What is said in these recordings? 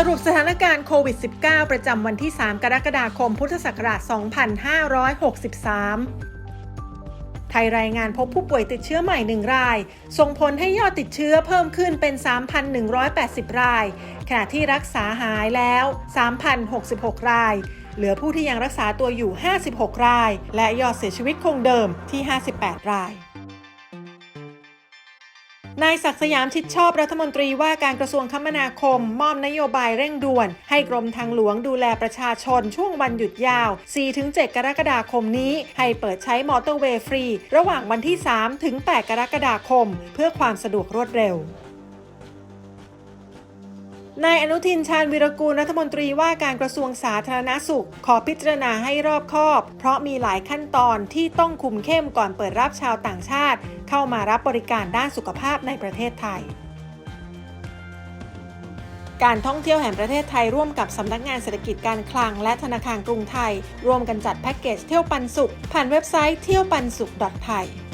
สรุปสถานการณ์โควิด -19 ประจำวันที่ 3 กรกฎาคม พุทธศักราช 2563 ไทยรายงานพบผู้ป่วยติดเชื้อใหม่ 1 ราย ส่งผลให้ยอดติดเชื้อเพิ่มขึ้นเป็น 3,180 ราย ขณะที่รักษาหายแล้ว 3,066 ราย เหลือผู้ที่ยังรักษาตัวอยู่ 56 ราย และยอดเสียชีวิตคงเดิมที่ 58 ราย นายศักสยามชิดชอบรัฐมนตรีว่าการกระทรวงคมนาคม มอบนโยบายเร่งด่วน ให้กรมทางหลวงดูแลประชาชนช่วงวันหยุดยาว 4-7 กรกฎาคมนี้ ให้เปิดใช้มอเตอร์เวย์ฟรี ระหว่างวันที่ 3-8 กรกฎาคม เพื่อความสะดวกรวดเร็ว นายอนุทินชาญวิรกูลรัฐมนตรีว่าการกระทรวงสาธารณสุข ขอพิจารณาให้รอบคอบ เพราะมีหลายขั้นตอนที่ต้องคุมเข้มก่อนเปิดรับชาวต่างชาติ เข้ามารับบริการด้านสุขภาพในประเทศไทย การท่องเที่ยวแห่งประเทศไทยร่วมกับสำนักงานเศรษฐกิจการคลัง และธนาคารกรุงไทย ร่วมกันจัดแพ็กเกจเที่ยวปันสุข ผ่านเว็บไซต์เที่ยวปันสุข .thai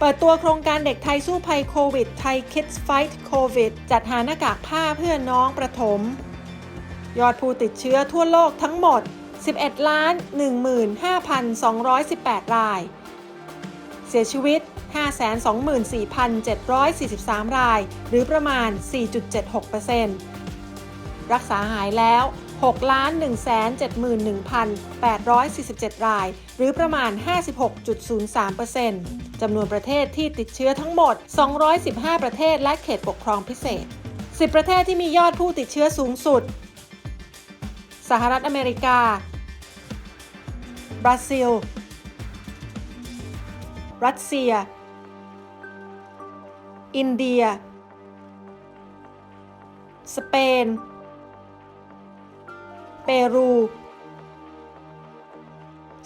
เปิดตัวโครงการเด็กไทยสู้ภัยโควิดไทย Kids Fight COVID จัดหาหน้ากากผ้าเพื่อน้องประถม ยอดผู้ติดเชื้อทั่วโลกทั้งหมด 11 ล้าน 15,218 ราย เสียชีวิต 524,743 ราย หรือประมาณ 4.76%รักษาหายแล้ว 6ล้าน171,847 ราย หรือประมาณ 56.03%จำนวนประเทศที่ติดเชื้อทั้งหมด 215 ประเทศและเขตปกครองพิเศษ 10 ประเทศที่มียอดผู้ติดเชื้อสูงสุด สหรัฐอเมริกา บราซิล รัสเซีย อินเดีย สเปน เปรู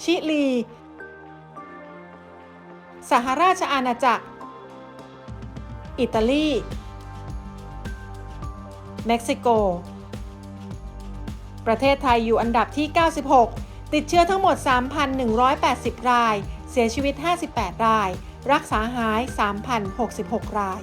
ชิลี สหราชอาณาจักร อิตาลี เม็กซิโก ประเทศไทยอยู่อันดับที่ 96 ติดเชื้อทั้งหมด 3,180 ราย เสียชีวิต 58 ราย รักษาหาย 3,066 ราย